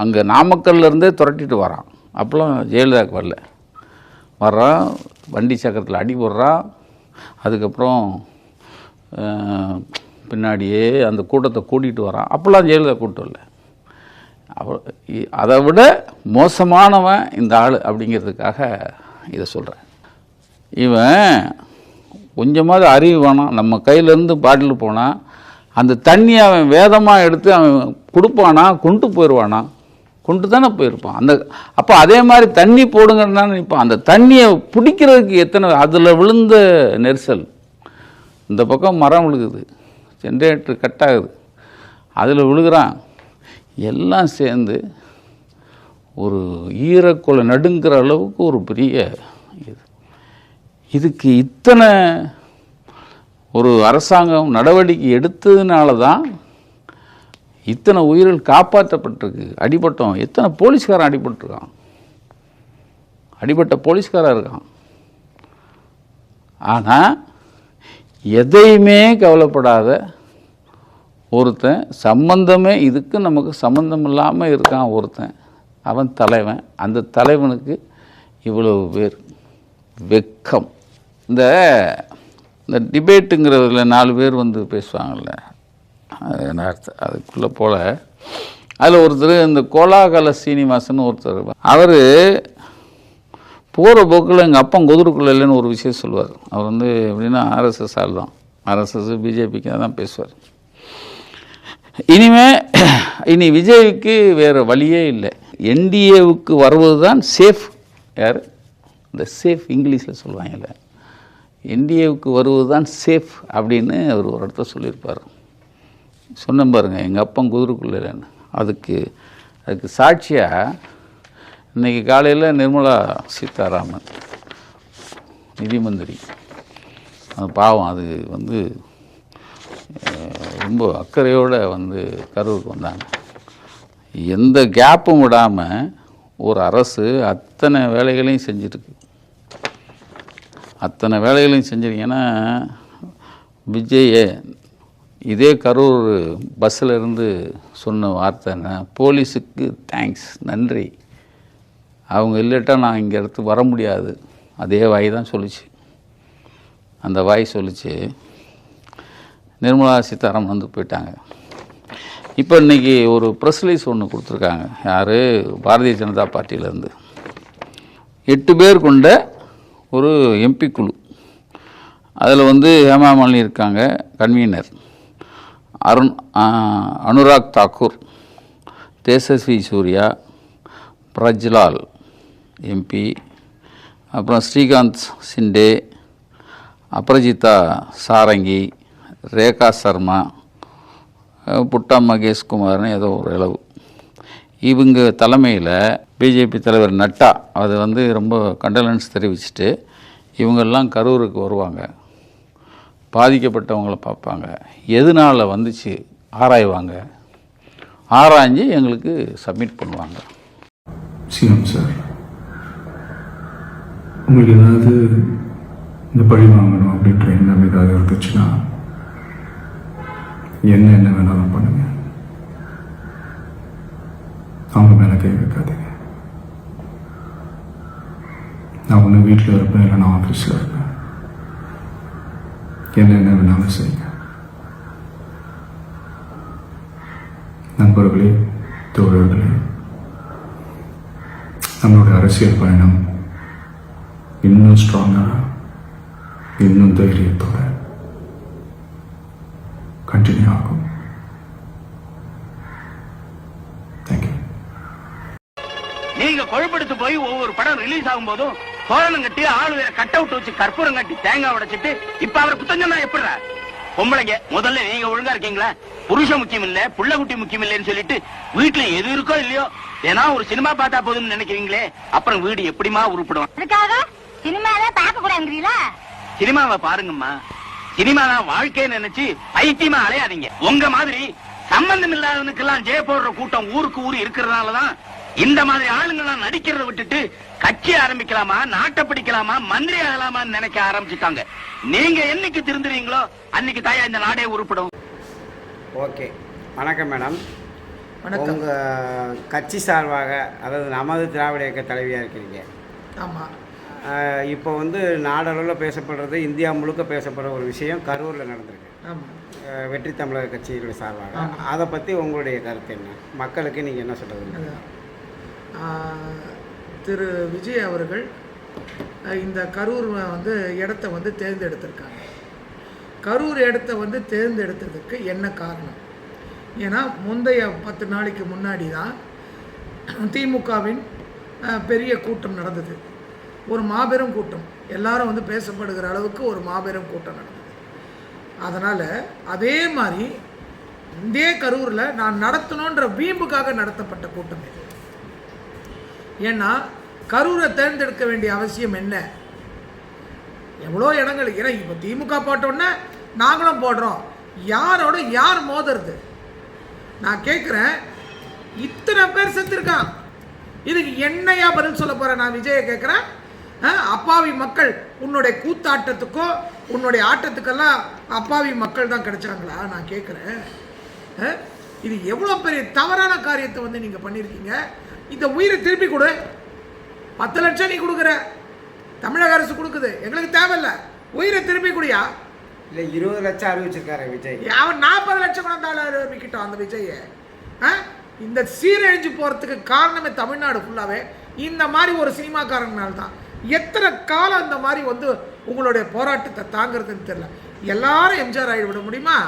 அங்கே நாமக்கல்லேருந்தே துரட்டிட்டு வரான். அப்போலாம் ஜெயலலிதாவுக்கு வரல. வர்றான் வண்டி சக்கரத்தில் அடி போடுறான். அதுக்கப்புறம் பின்னாடியே அந்த கூட்டத்தை கூட்டிகிட்டு வரான். அப்போல்லாம் ஜெயலலிதா கூட்டம் இல்லை அவ அதை விட மோசமானவன் இந்த ஆள் அப்படிங்கிறதுக்காக இதை சொல்கிறேன் இவன் கொஞ்சமாவது அறிவு வேணாம். நம்ம கையிலேருந்து பாட்டில் போனால் அந்த தண்ணியை அவன் வேதமாக எடுத்து அவன் கொடுப்பானா? கொண்டு போயிடுவானா கொண்டு தானே போயிருப்பான். அந்த அப்போ அதே மாதிரி தண்ணி போடுங்கன்னா நினைப்பான். அந்த தண்ணியை பிடிக்கிறதுக்கு எத்தனை அதில் விழுந்த நெரிசல். இந்த பக்கம் மரம் விழுகுது. ஜென்ரேட்டர் கட் ஆகுது. அதில் விழுகிறான். எல்லாம் சேர்ந்து ஒரு ஈரக்குலை நடுங்கிற அளவுக்கு ஒரு பெரிய இது. இதுக்கு இத்தனை ஒரு அரசாங்கம் நடவடிக்கை எடுத்ததுனால தான் இத்தனை உயிர்கள் காப்பாற்றப்பட்டிருக்கு. அடிபட்டோம் எத்தனை போலீஸ்காரன் அடிபட்டிருக்கான்? அடிபட்ட போலீஸ்காராக இருக்கான். ஆனால் எதையுமே கவலைப்படாத ஒருத்தன் சம்பந்தமே இதுக்கு நமக்கு சம்பந்தம் இல்லாமல் இருக்கான் ஒருத்தன். அவன் தலைவன். அந்த தலைவனுக்கு இவ்வளவு பேர் வெக்கம். இந்த இந்த டிபேட்டுங்கிறதுல நாலு பேர் வந்து பேசுவாங்கள்ல. அது என்ன அர்த்தம் அதுக்குள்ளே போல. அதில் ஒருத்தர் இந்த கோலாகல சீனிவாசன் ஒருத்தர் அவர் போகிற போக்கில் எங்கள் அப்பன் குதிரைக்குள்ள இல்லைன்னு ஒரு விஷயம் சொல்லுவார். அவர் வந்து எப்படின்னா ஆர்எஸ்எஸ் ஆள் தான் ஆர்எஸ்எஸ் பிஜேபிக்கு தான் பேசுவார். இனிமே இனி விஜய்க்கு வேறு வழியே இல்லை. என்டிஏவுக்கு வருவது தான் சேஃப் யார்? இந்த சேஃப் இங்கிலீஷில் சொல்லுவாங்கல்ல. என்டிஏவுக்கு வருவது தான் சேஃப் அப்படின்னு அவர் ஒரு இடத்த சொல்லியிருப்பார். சொன்னேன் பாருங்கள் எங்கள் அப்பன் குதிரைக்குள்ளேன்னு அதுக்கு அதுக்கு சாட்சியாக இன்னைக்கு காலையில் நிர்மலா சீதாராமன் நிதி மந்திரி அது பாவம் அது வந்து ரொம்ப அக்கறையோடு வந்து கருவுக்கு வந்தாங்க. எந்த கேப்பும் விடாமல் ஒரு அரசு அத்தனை வேலைகளையும் செஞ்சிருக்கு அத்தனை வேலைகளையும் செஞ்சுருக்கீங்கன்னா விஜய் இதே கரூர் பஸ்ஸில் இருந்து சொன்ன வார்த்தை என்ன? போலீஸுக்கு தேங்க்ஸ் நன்றி. அவங்க இல்லட்டா நான் இங்கே இடத்து வர முடியாது. அதே வாய் தான் சொல்லுச்சு. அந்த வாய் சொல்லிச்சு. நிர்மலா சீதாராமன் வந்து போயிட்டாங்க. இப்போ இன்னைக்கு ஒரு ப்ரெஸ் ரிலீஸ் ஒன்று கொடுத்துருக்காங்க. யார்? பாரதிய ஜனதா பார்ட்டியிலேருந்து. எட்டு பேர் கொண்ட ஒரு எம்பி குழு. அதில் வந்து ஹேமா மாலினி இருக்காங்க கன்வீனர். அருண் அனுராக் தாக்கூர் தேசஸ்வி சூர்யா பிரஜ்லால் எம்பி அப்புறம் ஸ்ரீகாந்த் சிண்டே அபரஜிதா சாரங்கி ரேகா சர்மா புட்டா மகேஷ்குமார்னு ஏதோ ஒரு அளவு இவங்க தலைமையில் பிஜேபி தலைவர் நட்டா அது வந்து ரொம்ப கண்டலன்ஸ் தெரிவிச்சுட்டு இவங்கெல்லாம் கரூருக்கு வருவாங்க. பாதிக்கப்பட்டவங்கள பார்ப்பாங்க. எதனால் வந்துச்சு? ஆராய்வாங்க. ஆராய்ஞ்சு எங்களுக்கு சப்மிட் பண்ணுவாங்க. சிஎம் சார் உங்களுக்கு ஏதாவது இந்த பழி வாங்கணும் அப்படின்ற எண்ணம் ஏதாவது இருந்துச்சுன்னா என்ன என்ன வேணாலும் பண்ணுங்கள் அவங்க மேலே கை வைக்காதீங்க. நான் ஒன்று வீட்டில் இருப்பேன் இல்லை நான் ஆஃபீஸில் இருப்பேன். என்ன என்ன வேணாலும் செய்யுங்க. நண்பர்களே தோழர்களே நம்மளுடைய அரசியல் பயணம் இன்னும் ஸ்ட்ராங்காக இன்னும் தைரியத்தோட கண்டினியூ ஆகும். கொழுப்படுத்து போய் ஒவ்வொரு படம் ரிலீஸ் ஆகும் போதும் தோரணம் கட்டி ஆளு வேற கட் அவுட் வச்சு கற்பூரம் கட்டி தேங்காய் உடைச்சிட்டு இப்ப அவர் குத்தஞ்சம் தான் எப்படிற பொம்பளைங்க முதல்ல நீங்க ஒழுங்கா இருக்கீங்களா? புருஷன் முக்கியம் இல்ல புள்ள குட்டி முக்கியம் இல்லைன்னு சொல்லிட்டு வீட்டுல எது இருக்கோ இல்லையோ ஏன்னா ஒரு சினிமா பார்த்தா போதும்னு நினைக்கிறீங்களே அப்புறம் வீடு எப்படிமா உருப்படும்? அதுக்காக சினிமாவே பார்க்க கூடாதுங்கிறீங்களா? சினிமாவை பாருங்கம்மா. சினிமா தான் வாழ்க்கைன்னு நினைச்சு பைத்தியமா அலையாதீங்க. உங்க மாதிரி சம்பந்தம் இல்லாதவனுக்கெல்லாம் ஜெய போடுற கூட்டம் ஊருக்கு ஊர் இருக்கிறதுனாலதான் இந்த மாதிரி ஆளுங்கெல்லாம் நடிக்கிறத விட்டுட்டு கட்சி ஆரம்பிக்கலாமா நாட்டை பிடிக்கலாமா மந்திரி ஆகலாமான்னு நினைக்க ஆரம்பிச்சுட்டாங்க. நீங்க என்னைக்கு திருந்துறீங்களோ அன்னைக்கு தாயா இந்த நாடே உருப்படும். ஓகே. வணக்கம் மேடம். வணக்கம். உங்கள் கட்சி சார்பாக அதாவது நமது திராவிட இயக்க தலைவியாக இருக்கிறீங்க. ஆமாம் இப்போ வந்து நாடளவில் பேசப்படுறது இந்தியா முழுக்க பேசப்படுற ஒரு விஷயம் கரூரில் நடந்திருக்கு. வெற்றி தமிழக கட்சியினுடைய சார்பாக. அதை பற்றி உங்களுடைய கருத்து என்ன? மக்களுக்கு நீங்கள் என்ன சொல்ல திரு விஜய் அவர்கள் இந்த கரூர் வந்து இடத்த வந்து தேர்ந்தெடுத்திருக்காங்க. கரூர் இடத்த வந்து தேர்ந்தெடுத்ததுக்கு என்ன காரணம்? ஏன்னா முந்தைய பத்து நாளைக்கு முன்னாடி தான் திமுகவின் பெரிய கூட்டம் நடந்தது. ஒரு மாபெரும் கூட்டம். எல்லாரும் வந்து பேசப்படுகிற அளவுக்கு ஒரு மாபெரும் கூட்டம் நடந்தது. அதனால் அதே மாதிரி இதே கரூரில் நான் நடத்தணுன்ற வீம்புக்காக நடத்தப்பட்ட கூட்டம் இது. ஏன்னா கரூரை தேர்ந்தெடுக்க வேண்டிய அவசியம் என்ன? எவ்வளோ இடங்கள்? ஏன்னா இப்போ திமுக போட்டோன்னே நாங்களும் போடுறோம். யாரோட யார் மோதுறது? நான் கேட்குறேன் இத்தனை பேர் செத்துருக்கான் இதுக்கு என்னையா பதில் சொல்ல போகிறேன் நான் விஜயை கேட்குறேன் அப்பாவி மக்கள் உன்னுடைய கூத்தாட்டத்துக்கோ உன்னுடைய ஆட்டத்துக்கெல்லாம் அப்பாவி மக்கள் தான் கிடைச்சாங்களா? நான் கேட்குறேன் இது எவ்வளோ பெரிய தவறான காரியத்தை வந்து நீங்கள் பண்ணியிருக்கீங்க இந்த உயிரை திருப்பி கொடு. பத்து லட்சம் நீ கொடுக்குற. தமிழக அரசு கொடுக்குது. எங்களுக்கு தேவையில்ல. உயிரை திருப்பி குடியா? இல்லை இருபது லட்சம் அறிவிச்சிருக்காரு விஜய். அவன் நாற்பது லட்சம் கூட இருந்தாலும் விற்கிட்டோம் அந்த விஜயை ஆ? இந்த சீரழிஞ்சு போகிறதுக்கு காரணமே தமிழ்நாடு ஃபுல்லாகவே இந்த மாதிரி ஒரு சினிமாக்காரங்கனால தான். எத்தனை காலம் இந்த மாதிரி வந்து உங்களுடைய போராட்டத்தை தாங்கிறதுன்னு தெரியல. எல்லாரும் எம்ஜிஆர் ஆகி விட முடியுமா?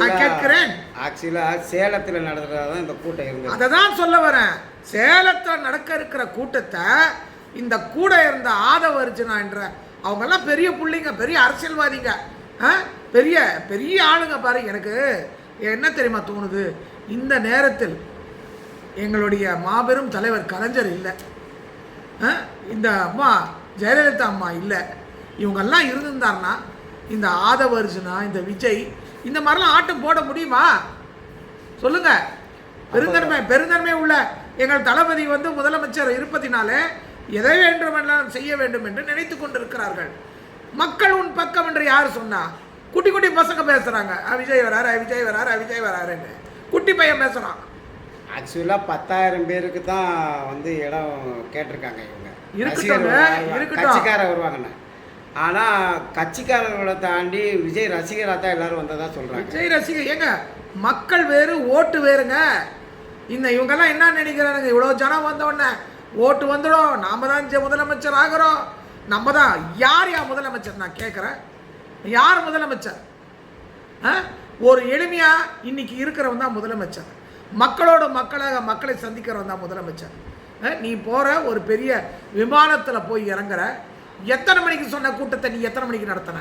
நான் கேட்கிறேன். ஆக்சுவலாக சேலத்தில் நடக்கிறதா தான் இந்த கூட்டம் இருந்தது. அதை தான் சொல்ல வரேன். சேலத்தில் நடக்க இருக்கிற கூட்டத்தை இந்த கூட இருந்த ஆதவ அர்ஜுனா என்ற அவங்கெல்லாம் பெரிய பிள்ளைங்க பெரிய அரசியல்வாதிங்க. ஆ? பெரிய பெரிய ஆளுங்க பாரு எனக்கு. என்ன தெரியுமா தோணுது? இந்த நேரத்தில் எங்களுடைய மாபெரும் தலைவர் கலைஞர் இல்லை. ஆ? இந்த அம்மா ஜெயலலிதா அம்மா இல்லை. இவங்கெல்லாம் இருந்திருந்தாருன்னா இந்த ஆதவ அர்ஜுனா இந்த விஜய் இந்த மாதிரிலாம் ஆட்டம் போட முடியுமா? சொல்லுங்க. பெருந்தன்மை பெருந்தன்மை உள்ள எங்கள் தளபதி வந்து முதலமைச்சர் இருப்பதினாலே எதை வேண்டுமெல்லாம் செய்ய வேண்டும் என்று நினைத்து கொண்டிருக்கிறார்கள். மக்கள் உன் பக்கம் என்று யார் சொன்னா? குட்டி குட்டி பசங்க பேசுறாங்க. "அ, விஜய் வராரு? விஜய் வராரு? விஜய் வராருன்னு குட்டி பையன் பேசுறான். ஆக்சுவலாக பத்தாயிரம் பேருக்கு தான் வந்து இடம் கேட்டிருக்காங்க இவங்க. கட்சிக்காரர் வருவாங்கண்ணே ஆனால் கட்சிக்காரர்களை தாண்டி விஜய் ரசிகராக தான் எல்லாரும் வந்ததா சொல்கிறாங்க விஜய் ரசிகர் ஏங்க மக்கள் வேறு ஓட்டு வேறுங்க. இந்த இவங்கெல்லாம் என்ன நினைக்கிறானுங்க? இவ்வளோ ஜனம் வந்தோடனே ஓட்டு வந்துடும். நாம தான் ஜெ- முதலமைச்சர் ஆகிறோம். நம்ம தான் யார் யார் முதலமைச்சர் நான் கேட்குறேன். யார் முதலமைச்சர்? ஆ? ஒரு எளிமையாக இன்னைக்கு இருக்கிறவன் தான் முதலமைச்சர். மக்களோட மக்களாக மக்களை சந்திக்கிறவன் தான் முதலமைச்சர். ஆ? நீ போகிற ஒரு பெரிய விமானத்தில் போய் இறங்குற. எத்தனை மணிக்கு சொன்ன கூட்டத்தை நீ எத்தனை மணிக்கு நடத்தின?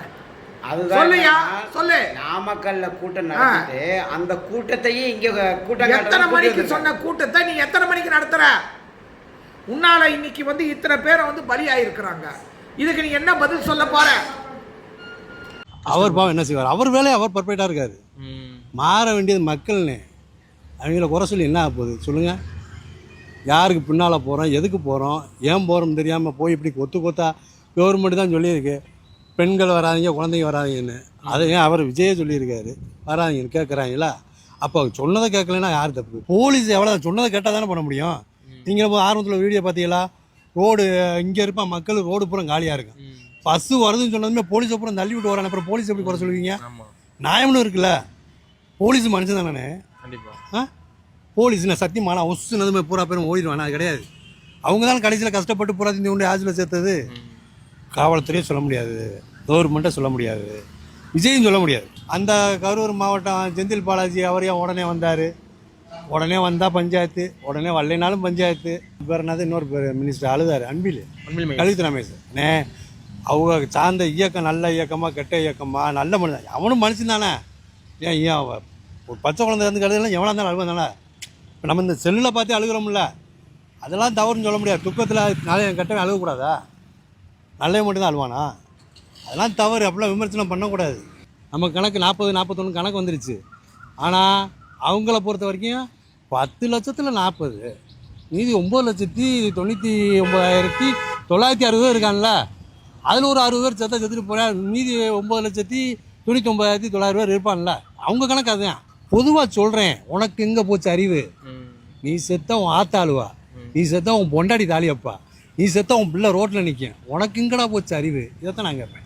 சொல்லுயா, சொல்லு. நாமக்கல்ல கூட்டம் நடத்திட்டு அந்த கூட்டத்தையே இங்க கூட்டம் எத்தனை மணிக்கு சொன்ன கூட்டத்தை நீ எத்தனை மணிக்கு நடத்துற? உன்னால இன்னைக்கு வந்து இத்தனை பேரை வந்து பலியாயிருக்கிறாங்க. இதுக்கு நீ என்ன பதில் சொல்ல போற? அவர் பாவம் என்ன செய்வார்? அவர் வேலையை அவர் பர்ஃபெக்டாக இருக்காரு. மாற வேண்டியது மக்கள்னு. அவங்கள குறை சொல்லி என்ன ஆக போகுது? சொல்லுங்கள் யாருக்கு பின்னால் போகிறோம் எதுக்கு போகிறோம் ஏன் போகிறோம் தெரியாமல் போய் இப்படி கொத்து கொத்தா கவர்மெண்ட் தான் சொல்லியிருக்கு. பெண்கள் வராதீங்க குழந்தைங்க வராதீங்கன்னு. அதை ஏன் அவர் விஜயே சொல்லியிருக்காரு. வராதீங்கன்னு கேட்குறாங்களா அப்போ சொன்னதை கேட்கலன்னா யார் தப்பு? போலீஸ் எவ்வளோ சொன்னதை கேட்டால் தானே பண்ண முடியும்? நீங்கள் இப்போ ஆர்வத்தில் வீடியோ பார்த்தீங்களா? ரோடு இங்கே இருப்பான் மக்கள் ரோடு பூரா காலியாக இருக்கும். பஸ்ஸு வருதுன்னு சொன்னதுமே போலீஸை பூரா தள்ளி விட்டு வரான் அப்புறம் போலீஸ் எப்படி குறை சொல்லுவீங்க? நியாயம்னு இருக்குல்ல. போலீஸ் மனுஷன் தானே ஆ? போலீஸ்னா சத்தியமான ஒசுனதுமே பூரா பேரும் ஓடிடுவானா அது கிடையாது. அவங்க தான் கடைசியில் கஷ்டப்பட்டு பூரா இந்த உண்டு ஆஜில் சேர்த்தது. காவல்துறையே சொல்ல முடியாது. கவர்மெண்ட்டை சொல்ல முடியாது. விஜயும் சொல்ல முடியாது. அந்த கரூர் மாவட்டம் செந்தில் பாலாஜி அவர் ஏன் உடனே வந்தார். உடனே வந்தால் பஞ்சாயத்து உடனே வரலைனாலும் பஞ்சாயத்து. பேர் என்னது? இன்னொரு பேர் மினிஸ்டர் அழுதார் அன்பில். கல்வித்துறை அமைச்சர் அண்ணே அவங்க சார்ந்த இயக்கம் நல்ல இயக்கமா கெட்ட இயக்கமா நல்ல மனுஷன் அவனும் மனுஷன் தானே. ஏன் ஏன் ஒரு பச்சை குழந்தை இருந்து கழுதெல்லாம் எவனா இருந்தாலும் அழுவன் தானே. இப்போ நம்ம இந்த செல்லில் பார்த்து அழுகிறோம்ல. அதெல்லாம் தவறுன்னு சொல்ல முடியாது. துக்கத்தில் நல்ல கெட்டவன் அழுகக்கூடாதா? நல்லவன் மட்டும்தான் அழுவானா? அதெல்லாம் தவறு அப்படிலாம் விமர்சனம் பண்ணக்கூடாது. நம்ம கணக்கு நாற்பது நாற்பத்தொன்று கணக்கு வந்துருச்சு. ஆனால் அவங்கள பொறுத்த வரைக்கும் பத்து லட்சத்தில் நாற்பது. மீதி ஒம்பது லட்சத்தி தொண்ணூற்றி ஒம்பதாயிரத்தி தொள்ளாயிரத்தி அறுபது பேர் இருக்கான்ல அதில் ஒரு அறுபது பேர் செத்த செத்துட்டு போகிறேன் மீதி ஒம்பது லட்சத்தி தொண்ணூற்றி ஒம்பதாயிரத்தி தொள்ளாயிரம் பேர் இருப்பான்ல அவங்க கணக்கு அதுதான். பொதுவாக சொல்கிறேன் உனக்கு எங்கே போச்சு அறிவு? நீ செத்த உன் ஆத்தாளுவா நீ செத்த உன் பொண்டாடி தாலியப்பா. நீ செத்த உன் பிள்ளை ரோட்டில் நிற்கும் உனக்கு இங்கடா போச்சு அறிவு. இதைத்தான் நான் கேட்பேன்.